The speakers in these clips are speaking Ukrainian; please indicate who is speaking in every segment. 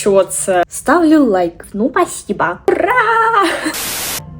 Speaker 1: що це? Ставлю лайк. Ну, пасіба. Ура!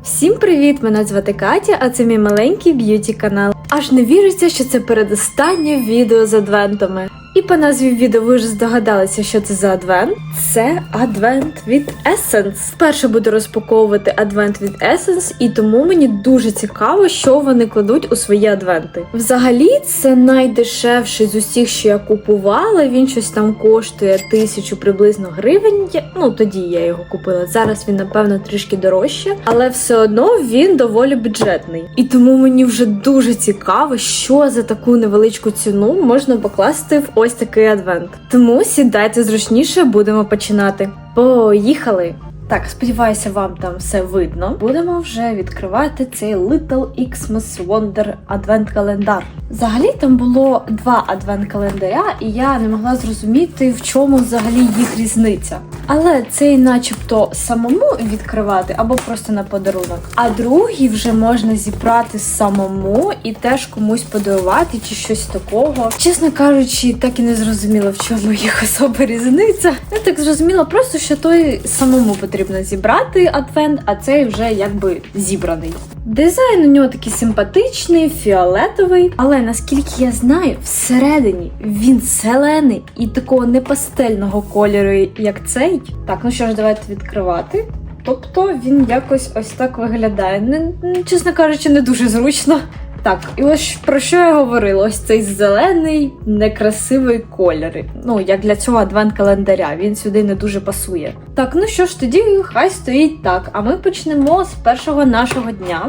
Speaker 1: Всім привіт! Мене звати Катя, а це мій маленький б'юті канал. Аж не віриться, що це передостаннє відео з адвентами. І по назві відео ви вже здогадалися, що це за адвент. Це адвент від Essence. Вперше буду розпаковувати адвент від Essence, і тому мені дуже цікаво, що вони кладуть у свої адвенти. Взагалі, це найдешевший з усіх, що я купувала. Він щось там коштує тисячу приблизно гривень. Ну тоді я його купила. Зараз він напевно трішки дорожче, але все одно він доволі бюджетний. І тому мені вже дуже цікаво, що за таку невеличку ціну можна покласти в ось такий адвент. Тому сідайте зручніше, будемо починати. Поїхали! Так, сподіваюся, вам там все видно. Будемо вже відкривати цей Little Xmas Wonder адвент календар. Взагалі там було два адвент календаря, і я не могла зрозуміти, в чому взагалі їх різниця. Але цей, начебто, самому відкривати або просто на подарунок. А другий вже можна зібрати самому і теж комусь подарувати чи щось такого. Чесно кажучи, так і не зрозуміла, в чому їх особа різниця. Я так зрозуміла, просто що той самому потрібно зібрати адвент, а цей вже якби зібраний. Дизайн у нього такий симпатичний, фіолетовий, але наскільки я знаю, всередині він зелений і такого не пастельного кольору, як цей. Так, ну що ж, давайте відкривати. Тобто він якось ось так виглядає. Не, чесно кажучи, не дуже зручно. Так, і ось про що я говорила? Ось цей зелений, некрасивий кольор. Ну, як для цього адвент-календаря, він сюди не дуже пасує. Так, ну що ж, тоді хай стоїть так. А ми почнемо з першого нашого дня.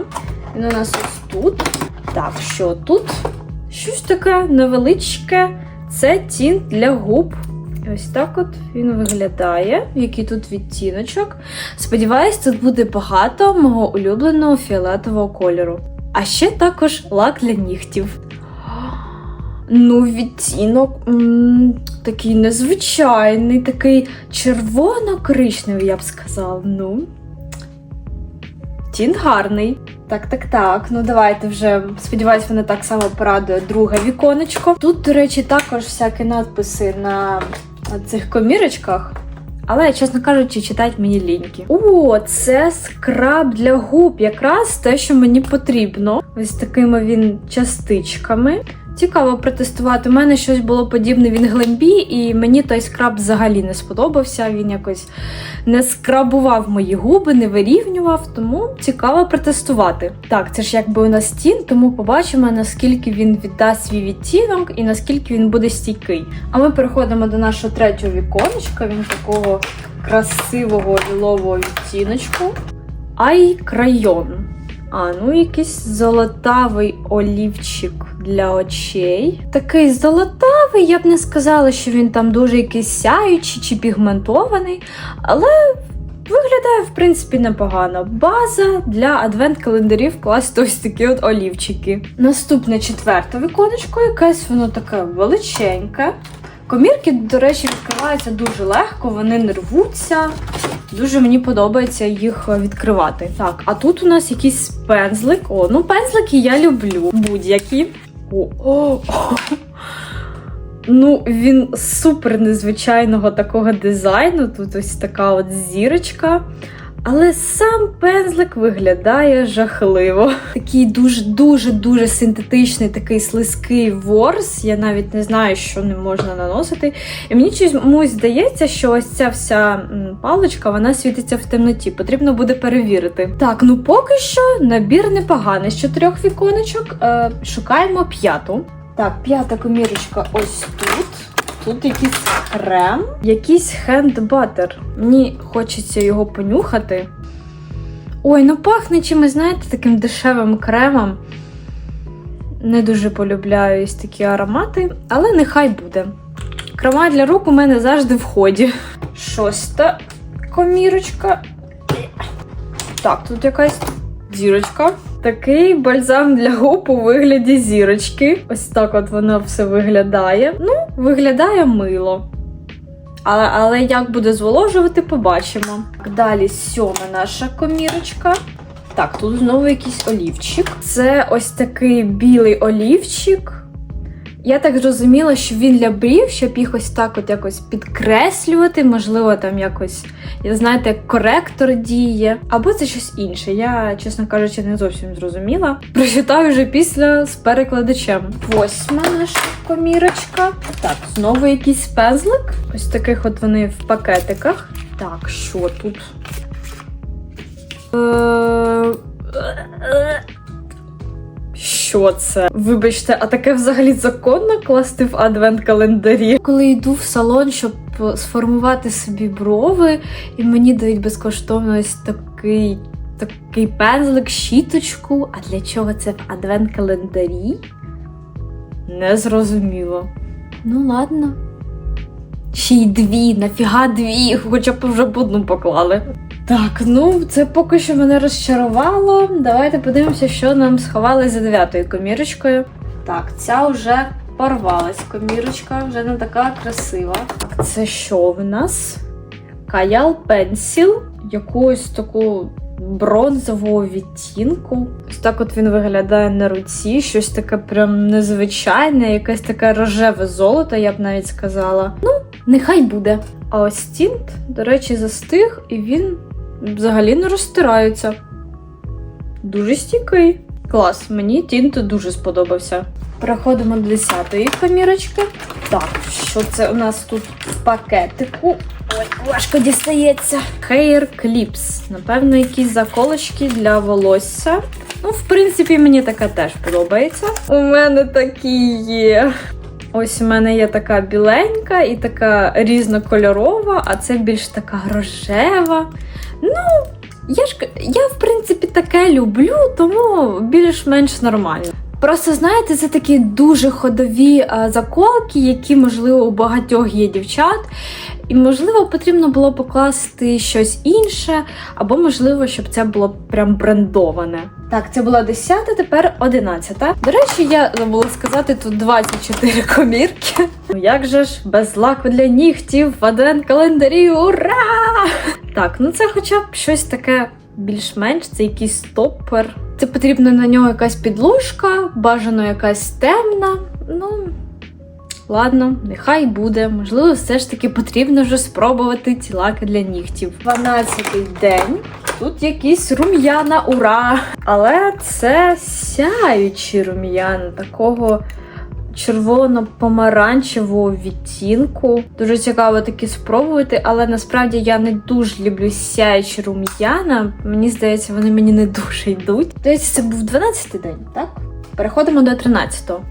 Speaker 1: Він у нас ось тут. Так, що тут? Щось таке невеличке. Це тінт для губ. Ось так от він виглядає, який тут відтіночок. Сподіваюсь, тут буде багато мого улюбленого фіолетового кольору. А ще також лак для нігтів. Ну, відтінок м, такий незвичайний, такий червоно-коричневий, я б сказала. Ну. Тін гарний. Так, так, так. Ну давайте вже. Сподіваюсь, вони так само порадує друге віконечко. Тут, до речі, також всякі надписи на цих комірочках. Але, чесно кажучи, читати мені ліньки. О, це скраб для губ, якраз те, що мені потрібно. Ось такими він частичками. Цікаво протестувати. У мене щось було подібне в Інглембі, і мені той скраб взагалі не сподобався. Він якось не скрабував мої губи, не вирівнював, тому цікаво протестувати. Так, це ж якби у нас тін, тому побачимо, наскільки він віддасть свій відтінок і наскільки він буде стійкий. А ми переходимо до нашого третього віконечка. Він такого красивого лілового відтіночку. Ай крайон. А, ну якийсь золотавий олівчик для очей. Такий золотавий, я б не сказала, що він там дуже якийсь сяючий чи пігментований, але виглядає, в принципі, непогано. База для адвент-календарів класти ось такі от олівчики. Наступне четверте віконечко, якесь воно таке величеньке. Комірки, до речі, відкриваються дуже легко, вони не рвуться. Дуже мені подобається їх е, відкривати. Так, а тут у нас якийсь пензлик. О, ну пензлики я люблю. Будь-які. О, о, о. Ну, він супер незвичайного такого дизайну. Тут ось така от зірочка. Але сам пензлик виглядає жахливо. Такий дуже-дуже-дуже синтетичний, такий слизький ворс. Я навіть не знаю, що не можна наносити. І мені чомусь здається, що ось ця вся паличка вона світиться в темноті. Потрібно буде перевірити. Так, ну поки що набір непоганий. З чотирьох віконечок е, шукаємо п'яту. Так, п'ята комірочка ось тут. Тут якийсь крем, якийсь хендбатер. Мені хочеться його понюхати. Ой, ну пахне чимось, знаєте, таким дешевим кремом. Не дуже полюбляю ось такі аромати, але нехай буде. Крема для рук у мене завжди в ході. Шоста комірочка. Так, тут якась зірочка. Такий бальзам для губ у вигляді зірочки. Ось так от воно все виглядає. Ну, виглядає мило. Але, але як буде зволожувати, побачимо. Далі сьома наша комірочка. Так, тут знову якийсь олівчик. Це ось такий білий олівчик. Я так зрозуміла, що він для брів, щоб їх ось так от якось підкреслювати, можливо, там якось, знаєте, коректор діє. Або це щось інше. Я, чесно кажучи, не зовсім зрозуміла. Прочитаю вже після з перекладачем. Восьма наша комірочка. Так, знову якийсь пензлик. Ось таких от вони в пакетиках. Так, що тут? Е, Що це? Вибачте, а таке взагалі законно класти в адвент-календарі? Коли йду в салон, щоб сформувати собі брови, і мені дають безкоштовно ось такий, такий пензлик, щіточку. А для чого це в адвент-календарі? Не зрозуміло. Ну, ладно. Ще й дві, нафіга дві, хоча б вже б одну поклали. Так, ну це поки що мене розчарувало. Давайте подивимося, що нам сховали за дев'ятою комірочкою. Так, ця вже порвалась комірочка, вже не така красива. Так, це що в нас? Каял Пенсіл, якусь таку бронзового відтінку. Ось так от він виглядає на руці, щось таке прям незвичайне, якесь таке рожеве золото, я б навіть сказала. Ну, нехай буде. А ось тінт, до речі, застиг, і він взагалі не розтирається. Дуже стійкий. Клас, мені тінт дуже сподобався. Переходимо до 10-ї комірочки. Так, що це у нас тут в пакетику? Ой, важко дістається. Hair Clips. Напевно, якісь заколочки для волосся. Ну, в принципі, мені таке теж подобається. У мене такі є. Ось у мене є така біленька і така різнокольорова, а це більш така рожева. Ну, я ж я, в принципі, таке люблю, тому більш-менш нормально. Просто знаєте, це такі дуже ходові а, заколки, які, можливо, у багатьох є дівчат. І, можливо, потрібно було покласти щось інше, або, можливо, щоб це було прям брендоване. Так, це була 10, тепер 11. До речі, я забула сказати, тут 24 комірки. Ну як же ж, без лаку для нігтів в один календарі, ура! Так, ну це хоча б щось таке більш-менш, це якийсь стоппер. Це потрібна на нього якась підложка, бажано якась темна. Ну, ладно, нехай буде. Можливо, все ж таки потрібно вже спробувати ці лаки для нігтів. 12-й день. Тут якісь рум'яна, ура! Але це сяючі рум'яна, такого червоно-помаранчевого відтінку. Дуже цікаво такі спробувати, але насправді я не дуже люблю сяючі рум'яна. Мені здається, вони мені не дуже йдуть. Здається, це був 12-й день, так? Переходимо до 13-го.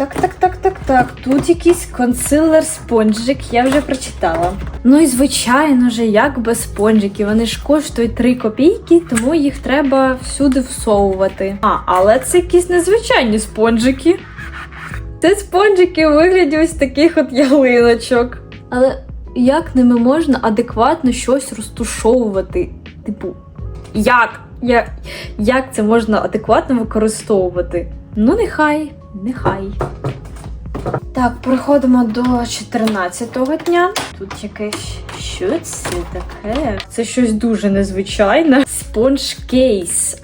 Speaker 1: Так, так, так, так, так. Тут якийсь консилер спонжик, я вже прочитала. Ну і звичайно же, як без спонжиків. Вони ж коштують 3 копійки, тому їх треба всюди всовувати. А, але це якісь незвичайні спонжики. Це спонжики у вигляді ось таких от ялиночок. Але як ними можна адекватно щось розтушовувати? Типу, як? Як, як це можна адекватно використовувати? Ну, нехай, нехай. Так, переходимо до 14-го дня. Тут якесь що це таке? Це щось дуже незвичайне. Спонж кейс.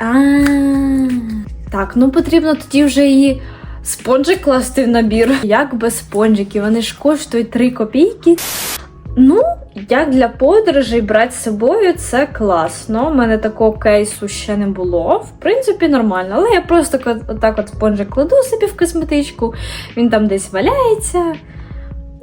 Speaker 1: Так, ну потрібно тоді вже і спонжик класти в набір. Як без спонжиків? Вони ж коштують 3 копійки. Ну, як для подорожей брати з собою, це класно. У мене такого кейсу ще не було. В принципі, нормально. Але я просто отак от спонжик кладу собі в косметичку, він там десь валяється.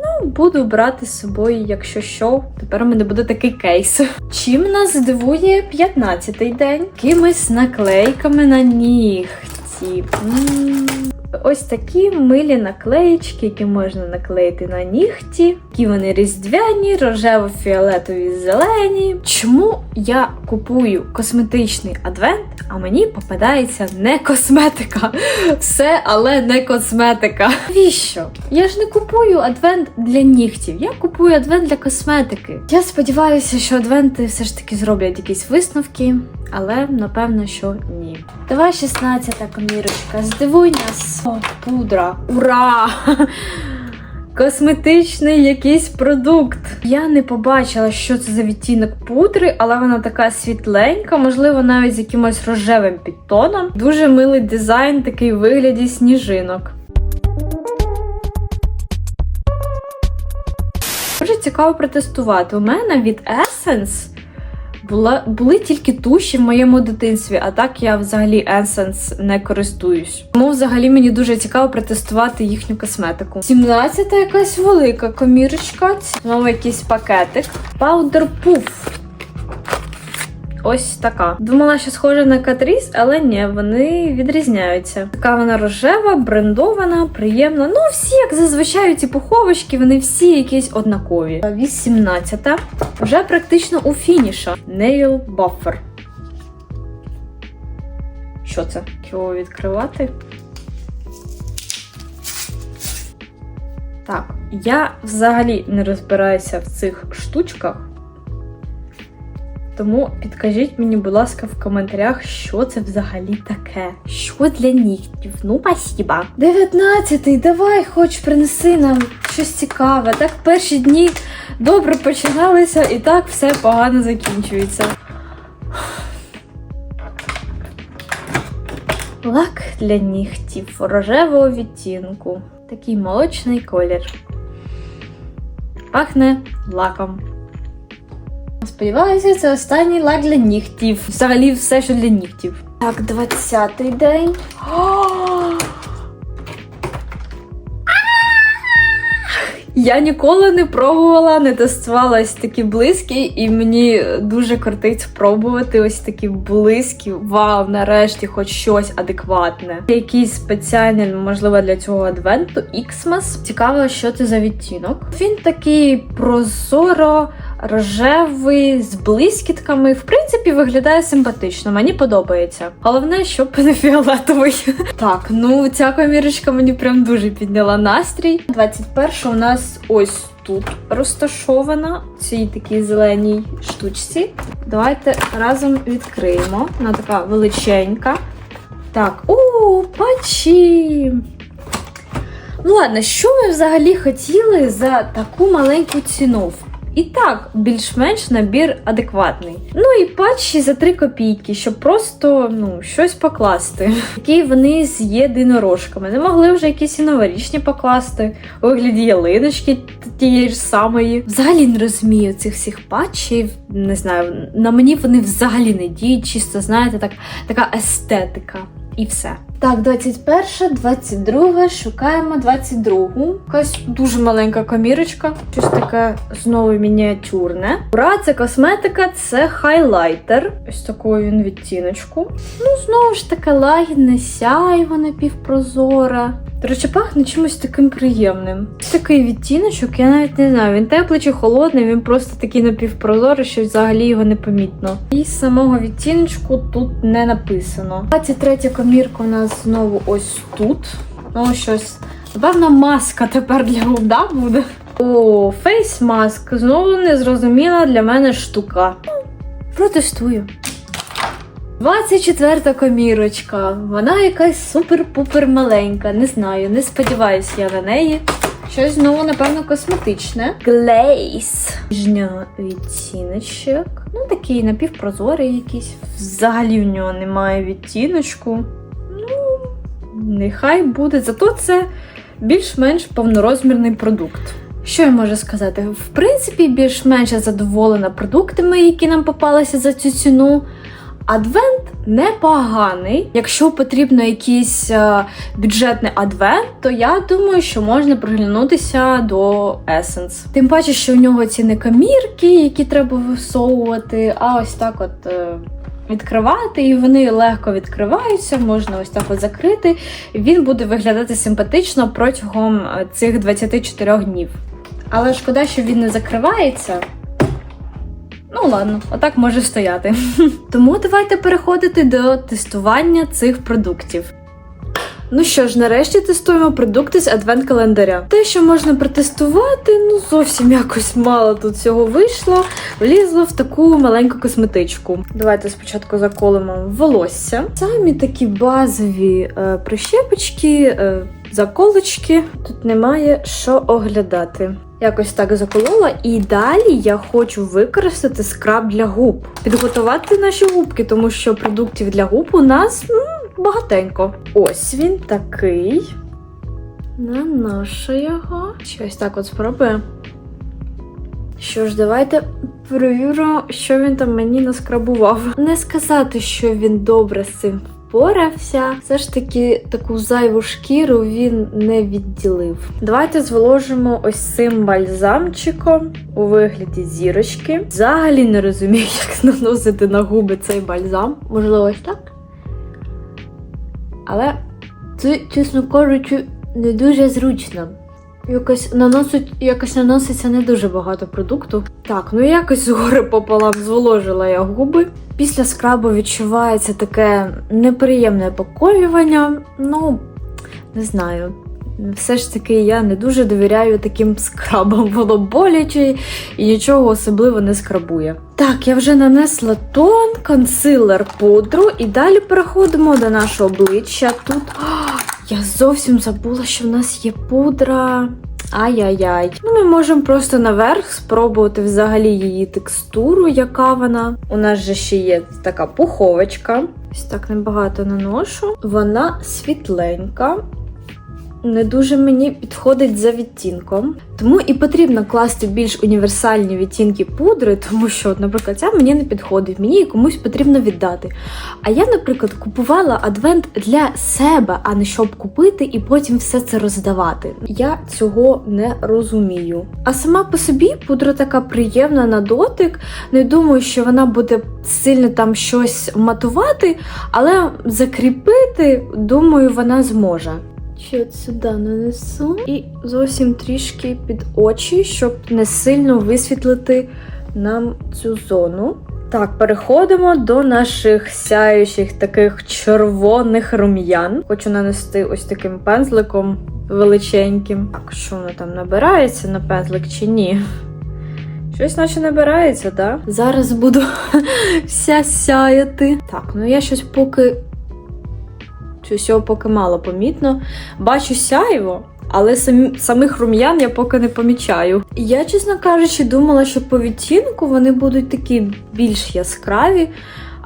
Speaker 1: Ну, буду брати з собою, якщо що. Тепер у мене буде такий кейс. Чим нас здивує 15-й день? Якимись наклейками на нігті. М-м-м. Ось такі милі наклеїчки, які можна наклеїти на нігті. Які вони різдвяні, рожево-фіолетові, зелені. Чому я купую косметичний адвент, а мені попадається не косметика? Все, але не косметика. Навіщо? Я ж не купую адвент для нігтів, я купую адвент для косметики. Я сподіваюся, що адвенти все ж таки зроблять якісь висновки, але напевно, що ні. Давай 16 та комірочка. Здивуй нас. О, пудра. Ура! Косметичний якийсь продукт. Я не побачила, що це за відтінок пудри, але вона така світленька, можливо, навіть з якимось рожевим підтоном. Дуже милий дизайн, такий вигляді сніжинок. Дуже цікаво протестувати. У мене від Essence була, були тільки туші в моєму дитинстві, а так я взагалі Essence не користуюсь. Тому взагалі мені дуже цікаво протестувати їхню косметику. 17-та якась велика комірочка, знову якийсь пакетик. Powder Puff. Ось така. Думала, що схожа на Катріс, але ні, вони відрізняються. Така вона рожева, брендована, приємна. Ну, всі, як зазвичай, ці пуховочки, вони всі якісь однакові. 18-та. Вже практично у фініша. Nail Buffer. Що це? Його відкривати? Так, я взагалі не розбираюся в цих штучках. Тому підкажіть мені, будь ласка, в коментарях, що це взагалі таке. Що для нігтів? Ну, спасіба. 19-й, давай, хоч принеси нам щось цікаве. Так перші дні добре починалися і так все погано закінчується. Лак для нігтів рожевого відтінку. Такий молочний колір. Пахне лаком. Сподіваюся, це останній лак для нігтів. Взагалі все, що для нігтів. Так, 20-й день. Я ніколи не пробувала, не тестувала ось такі близькі, і мені дуже кортить спробувати ось такі близькі. Вау, нарешті, хоч щось адекватне. Якийсь спеціальний, можливо, для цього адвенту Xmas. Цікаво, що це за відтінок. Він такий прозоро. Рожевий з блискітками, в принципі, виглядає симпатично. Мені подобається. Головне, щоб не фіолетовий. Так, ну ця комірочка мені прям дуже підняла настрій. 21 у нас ось тут розташована, в цій такій зеленій штучці. Давайте разом відкриємо. Вона така величенька. Так, у пачі! Ну ладно, що ви взагалі хотіли за таку маленьку ціну? І так, більш-менш набір адекватний. Ну і патчі за 3 копійки, щоб просто ну, щось покласти. Які вони з єдинорожками. Не могли вже якісь і новорічні покласти, у вигляді ялиночки тієї ж самої. Взагалі не розумію цих всіх патчів. Не знаю, на мені вони взагалі не діють, чисто, знаєте, так, така естетика. І все. Так, 21, 22, шукаємо 22. Якась дуже маленька комірочка. Щось таке знову мініатюрне. Ура, це косметика, це хайлайтер. Ось такою він відтіночку. Ну, знову ж таке лагідне сяйво напівпрозоре. До речі, пахне чимось таким приємним. Такий відтіночок, я навіть не знаю, він теплий чи холодний, він просто такий напівпрозорий, що взагалі його не помітно. І самого відтіночку тут не написано. 23 комірка у нас знову ось тут. Ну, щось. Напевно, маска тепер для губ буде. О, фейс маск. Знову незрозуміла для мене штука. Ну, Протестую. 24 комірочка. Вона якась супер-пупер маленька. Не знаю, не сподіваюся я на неї. Щось знову, напевно, косметичне. Глейс. Ніжня відтіночок. Ну, такий напівпрозорий якийсь. Взагалі в нього немає відтіночку. Ну, нехай буде. Зато це більш-менш повнорозмірний продукт. Що я можу сказати? В принципі, більш-менш задоволена продуктами, які нам попалися за цю ціну. Адвент непоганий. Якщо потрібно якийсь е, бюджетний адвент, то я думаю, що можна приглянутися до Essence. Тим паче, що у нього ці не камірки, які треба висовувати, а ось так от. е, Відкривати, і вони легко відкриваються, можна ось так от закрити. Він буде виглядати симпатично протягом е, цих 24 днів. Але шкода, що він не закривається. Ну ладно, отак може стояти. Тому давайте переходити до тестування цих продуктів. Ну що ж, нарешті тестуємо продукти з адвент-календаря. Те, що можна протестувати, ну зовсім якось мало тут цього вийшло. Влізло в таку маленьку косметичку. Давайте спочатку заколимо волосся. Самі такі базові е, прищепочки, е, заколочки. Тут немає що оглядати. Якось так заколола, і далі я хочу використати скраб для губ, підготувати наші губки, тому що продуктів для губ у нас ну, багатенько. Ось він такий. Наношу його. Щось так от спробую. Що ж, давайте перевіримо, що він там мені наскрабував. Не сказати, що він добре з цим впорався. Все ж таки таку зайву шкіру він не відділив. Давайте зволожимо ось цим бальзамчиком у вигляді зірочки. Взагалі не розумію, як наносити на губи цей бальзам. Можливо, ось так. Але це, чесно кажучи, не дуже зручно. Якось наносить, якось наноситься не дуже багато продукту. Так, ну якось згори пополам зволожила я губи. Після скрабу відчувається таке неприємне поколювання. Ну, не знаю. Все ж таки я не дуже довіряю таким скрабам. Воно боляче і нічого особливо не скрабує. Так, я вже нанесла тон, консилер, пудру, і далі переходимо до нашого обличчя. Тут А, я зовсім забула, що в нас є пудра. Ай-яй-яй. Ну, ми можемо просто наверх спробувати взагалі її текстуру, яка вона. У нас же ще є така пуховочка. Ось так небагато наношу. Вона світленька. Не дуже мені підходить за відтінком. Тому і потрібно класти більш універсальні відтінки пудри, тому що, наприклад, ця мені не підходить, мені її комусь потрібно віддати. А я, наприклад, купувала адвент для себе, а не щоб купити і потім все це роздавати. Я цього не розумію. А сама по собі пудра така приємна на дотик. Не думаю, що вона буде сильно там щось матувати, але закріпити, думаю, вона зможе. Ще от сюди нанесу і зовсім трішки під очі, щоб не сильно висвітлити нам цю зону. Так, переходимо до наших сяючих таких червоних рум'ян. Хочу нанести ось таким пензликом величеньким. Так, що воно там набирається на пензлик чи ні? Щось наче набирається, так? Зараз буду вся сяяти. Так, ну я щось поки. Щось його поки мало помітно. Бачу сяйво, але самі, самих рум'ян я поки не помічаю. Я, чесно кажучи, думала, що по відтінку вони будуть такі більш яскраві,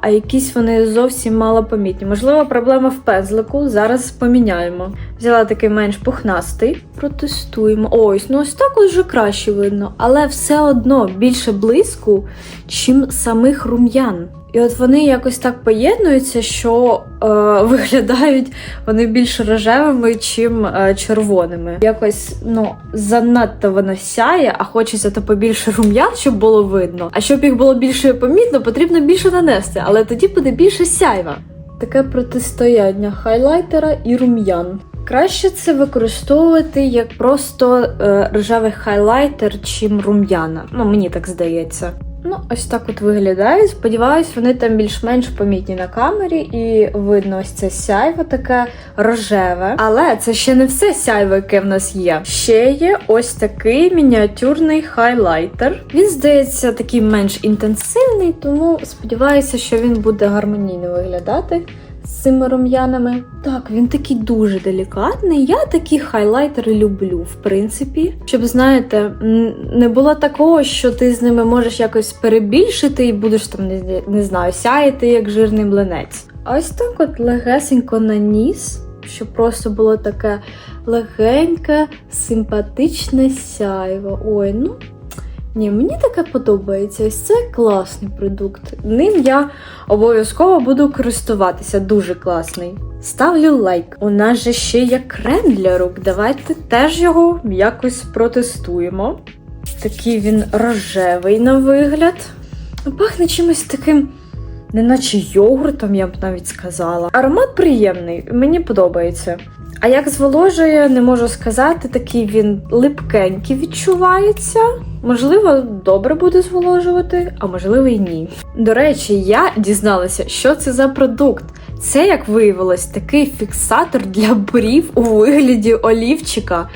Speaker 1: а якісь вони зовсім малопомітні. Можливо, проблема в пензлику. Зараз поміняємо. Взяла такий менш пухнастий. Протестуємо. Ось, ну ось так вже краще видно, але все одно більше блиску, чим самих рум'ян. І от вони якось так поєднуються, що е, виглядають вони більш рожевими, чим е, червоними. Якось ну занадто воно сяє, а хочеться то побільше рум'ян, щоб було видно. А щоб їх було більше помітно, потрібно більше нанести, але тоді буде більше сяйва. Таке протистояння хайлайтера і рум'ян. Краще це використовувати як просто е, рожевий хайлайтер, чим рум'яна. Ну, мені так здається. Ну, ось так от виглядає. Сподіваюсь, вони там більш-менш помітні на камері, і видно ось це сяйво таке рожеве. Але це ще не все сяйво, яке в нас є. Ще є ось такий мініатюрний хайлайтер. Він здається такий менш інтенсивний, тому сподіваюся, що він буде гармонійно виглядати. З цими рум'янами. Так, він такий дуже делікатний. Я такі хайлайтери люблю, в принципі. Щоб, знаєте, не було такого, що ти з ними можеш якось перебільшити і будеш там, не, не знаю, сяяти як жирний млинець. Ось так от легесенько наніс, щоб просто було таке легеньке, симпатичне сяйво. Ой, ну. Ні, мені таке подобається. Ось це класний продукт. Ним я обов'язково буду користуватися. Дуже класний. Ставлю лайк. У нас же ще є крем для рук. Давайте теж його якось протестуємо. Такий він рожевий на вигляд. Ну, Пахне чимось таким, неначе йогуртом, я б навіть сказала. Аромат приємний, мені подобається. А як зволожує, не можу сказати, такий він липкенький відчувається. Можливо, добре буде зволожувати, а можливо і ні. До речі, я дізналася, що це за продукт. Це, як виявилось, такий фіксатор для брів у вигляді олівчика.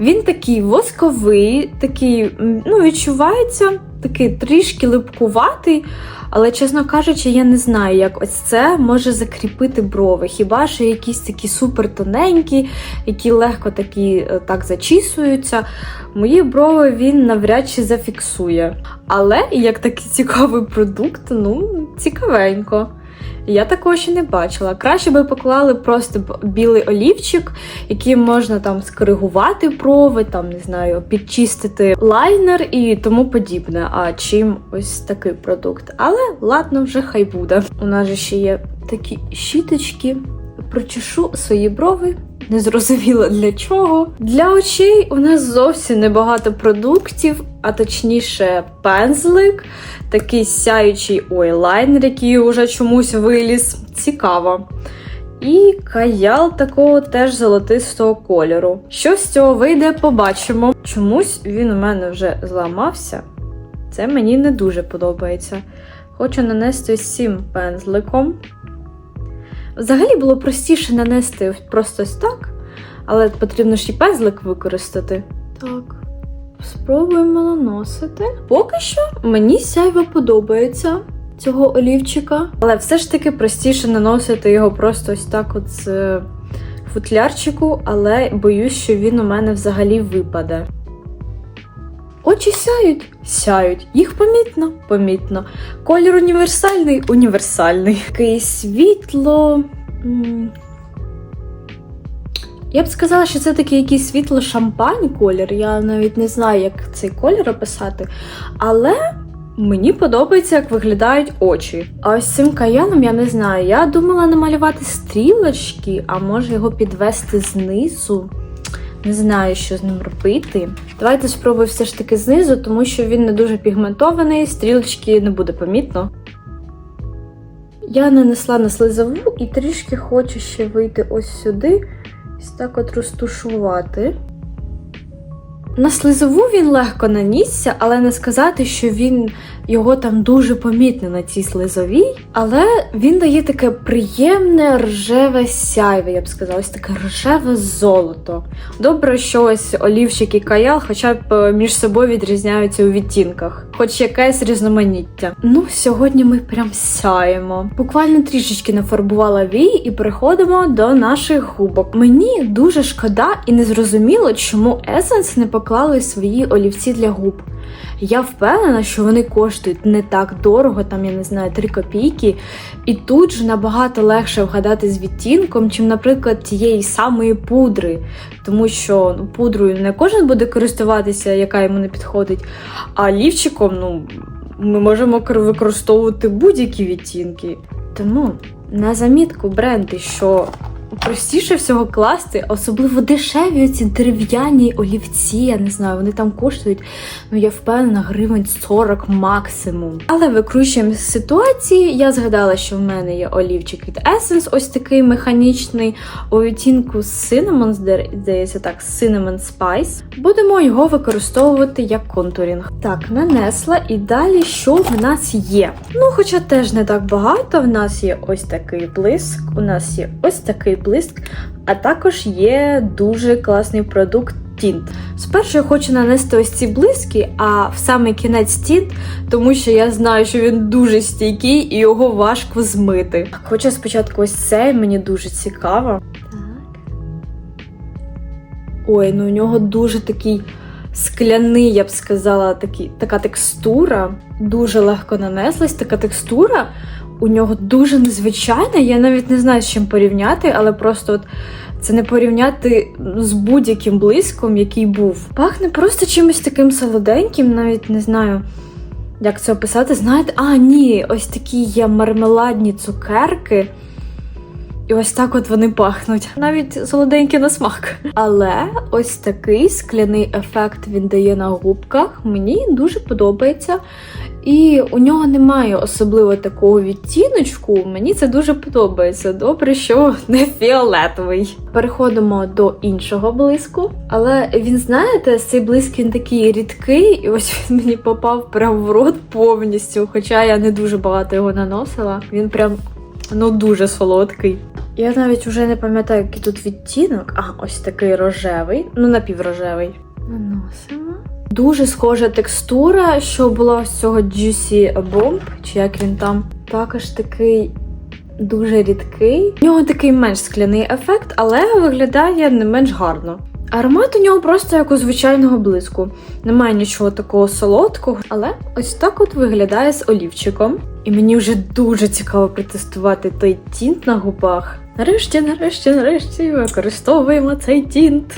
Speaker 1: Він такий восковий, такий, ну, відчувається, такий трішки липкуватий, але, чесно кажучи, я не знаю, як ось це може закріпити брови. Хіба що якісь такі супер тоненькі, які легко такі е, так зачісуються. Мої брови він навряд чи зафіксує. Але як такий цікавий продукт, ну, цікавенько. Я такого ще не бачила. Краще би поклали просто білий олівчик, яким можна там скоригувати брови, там не знаю, підчистити лайнер і тому подібне. А чим ось такий продукт. Але ладно, вже хай буде. У нас же ще є такі щіточки. Прочешу свої брови. Не зрозуміло для чого. Для очей у нас зовсім небагато продуктів, а точніше, пензлик, такий сяючий ойлайнер, який уже чомусь виліз. Цікаво. І каял такого теж золотистого кольору. Що з цього вийде, побачимо. Чомусь він у мене вже зламався. Це мені не дуже подобається. Хочу нанести цим пензликом. Взагалі було простіше нанести просто ось так, але потрібно ж і пензлик використати. Так, спробуємо наносити. Поки що мені сяйво подобається цього олівчика, але все ж таки простіше наносити його просто ось так от з футлярчику, але боюсь, що він у мене взагалі випаде. Очі сяють, сяють. Їх помітно, помітно. Колір універсальний, універсальний. Такий світло. Я б сказала, що це такий якийсь світло шампань колір. Я навіть не знаю, як цей колір описати. Але мені подобається, як виглядають очі. А ось цим каялом я не знаю. Я думала намалювати стрілочки, а може його підвести знизу. Не знаю, що з ним робити. Давайте спробую все ж таки знизу, тому що він не дуже пігментований, стрілочки не буде помітно. Я нанесла на слизову і трішки хочу ще вийти ось сюди, і так от розтушувати. На слизову він легко нанісся, але не сказати, що він його там дуже помітно на цій слизовій. Але він дає таке приємне ржеве сяйве, я б сказала, ось таке ржеве золото. Добре, що ось олівчик і каял хоча б е, між собою відрізняються у відтінках, хоч якесь різноманіття. Ну, сьогодні ми прям сяємо. Буквально трішечки нафарбувала вії і переходимо до наших губок. Мені дуже шкода і незрозуміло, чому Essence не поклали свої олівці для губ. Я впевнена, що вони коштують не так дорого, там я не знаю, 3 копійки, і тут же набагато легше вгадати з відтінком, чим, наприклад, тієї самої пудри. Тому що ну, пудрою не кожен буде користуватися, яка йому не підходить. А лівчиком, ну, ми можемо використовувати будь-які відтінки. Тому на замітку бренди, що простіше всього класти, особливо дешеві ці дерев'яні олівці, я не знаю, вони там коштують, ну я впевнена, гривень 40 максимум. Але викручуємо з ситуації. Я згадала, що в мене є олівчик від Essence, ось такий механічний у відтінку Cinnamon, здається так, Cinnamon Spice. Будемо його використовувати як контурінг. Так, нанесла і далі що в нас є? Ну, хоча теж не так багато. В нас є ось такий блиск, у нас є ось такий блиск, а також є дуже класний продукт. Тінт. Спершу я хочу нанести ось ці блиски, а в самий кінець тінт, тому що я знаю, що він дуже стійкий і його важко змити. Хоча спочатку ось цей, мені дуже цікаво. Так. Ой, ну у нього дуже такий скляний, я б сказала, такий, така текстура. Дуже легко нанеслась, така текстура. У нього дуже незвичайна. Я навіть не знаю, з чим порівняти, але просто от це не порівняти з будь-яким блиском, який був. Пахне просто чимось таким солоденьким, навіть не знаю, як це описати. Знаєте, а, ні, ось такі є мармеладні цукерки. І ось так от вони пахнуть. Навіть солоденькі на смак. Але ось такий скляний ефект він дає на губках. Мені дуже подобається. І у нього немає особливо такого відтіночку. Мені це дуже подобається. Добре, що не фіолетовий. Переходимо до іншого блиску. Але він, знаєте, цей блиск він такий рідкий, і ось він мені попав прямо в рот повністю. Хоча я не дуже багато його наносила. Він прям ну дуже солодкий. Я навіть вже не пам'ятаю, який тут відтінок. А, ось такий рожевий, ну напіврожевий. Наносимо. Дуже схожа текстура, що була з цього Juicy Bomb, чи як він там. Також такий дуже рідкий. У нього такий менш скляний ефект, але виглядає не менш гарно. Аромат у нього просто як у звичайного блиску. Немає нічого такого солодкого, але ось так от виглядає з олівчиком. І мені вже дуже цікаво протестувати той тінт на губах. Нарешті, нарешті, нарешті використовуємо цей тінт.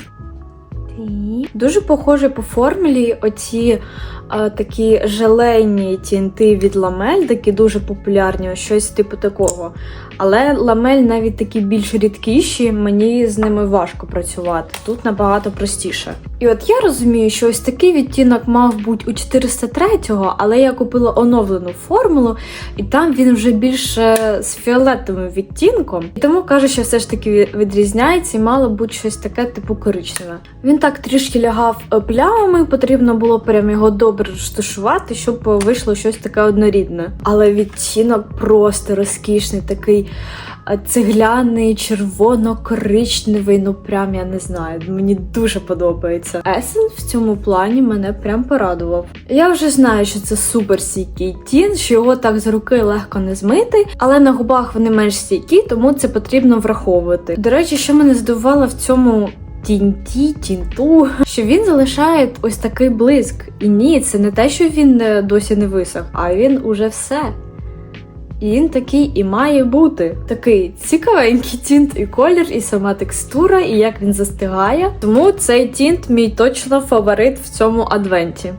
Speaker 1: Дуже похоже по формулі оці а, такі желейні тінти від ламель, такі дуже популярні, щось типу такого. Але ламель навіть такі більш рідкіші, мені з ними важко працювати. Тут набагато простіше. І от я розумію, що ось такий відтінок мав бути у 403-го, але я купила оновлену формулу, і там він вже більше з фіолетовим відтінком. І тому кажу, що все ж таки відрізняється і мало бути щось таке, типу коричневе. Він так трішки лягав е, плямами, потрібно було прям його добре розташувати, щоб вийшло щось таке однорідне. Але відтінок просто розкішний, такий е, цегляний, червоно-коричневий. Ну прям я не знаю. Мені дуже подобається. Есен в цьому плані мене прям порадував. Я вже знаю, що це супер стійкий тін, що його так з руки легко не змити, але на губах вони менш стійкі, тому це потрібно враховувати. До речі, що мене здивувало в цьому. Тінті, тінту, що він залишає ось такий блиск. І ні, це не те, що він е, досі не висох, а він уже все. І він такий і має бути. Такий цікавенький тінт і колір, і сама текстура, і як він застигає. Тому цей тінт мій точно фаворит в цьому адвенті.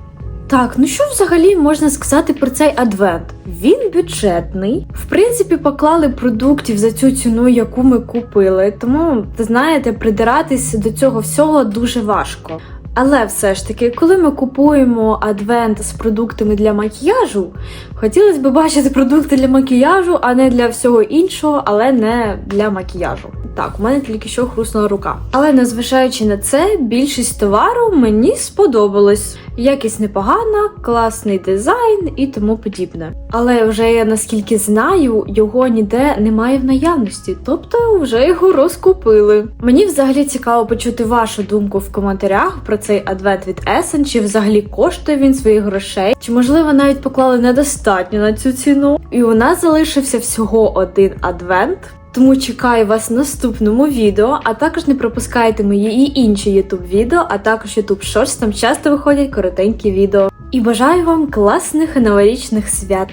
Speaker 1: Так, ну що взагалі можна сказати про цей адвент? Він бюджетний. В принципі, поклали продуктів за цю ціну, яку ми купили. Тому, знаєте, придиратися до цього всього дуже важко. Але все ж таки, коли ми купуємо адвент з продуктами для макіяжу, хотілося б бачити продукти для макіяжу, а не для всього іншого, але не для макіяжу. Так, у мене тільки що хруснула рука. Але незважаючи на це, більшість товару мені сподобалось. Якість непогана, класний дизайн і тому подібне. Але вже я наскільки знаю, його ніде немає в наявності, тобто вже його розкупили. Мені взагалі цікаво почути вашу думку в коментарях про цей адвент від Essence, чи взагалі коштує він своїх грошей, чи можливо навіть поклали недостатньо на цю ціну. І у нас залишився всього один адвент. Тому чекаю вас в наступному відео, а також не пропускайте мої і інші YouTube відео, а також YouTube Shorts, там часто виходять коротенькі відео. І бажаю вам класних новорічних свят!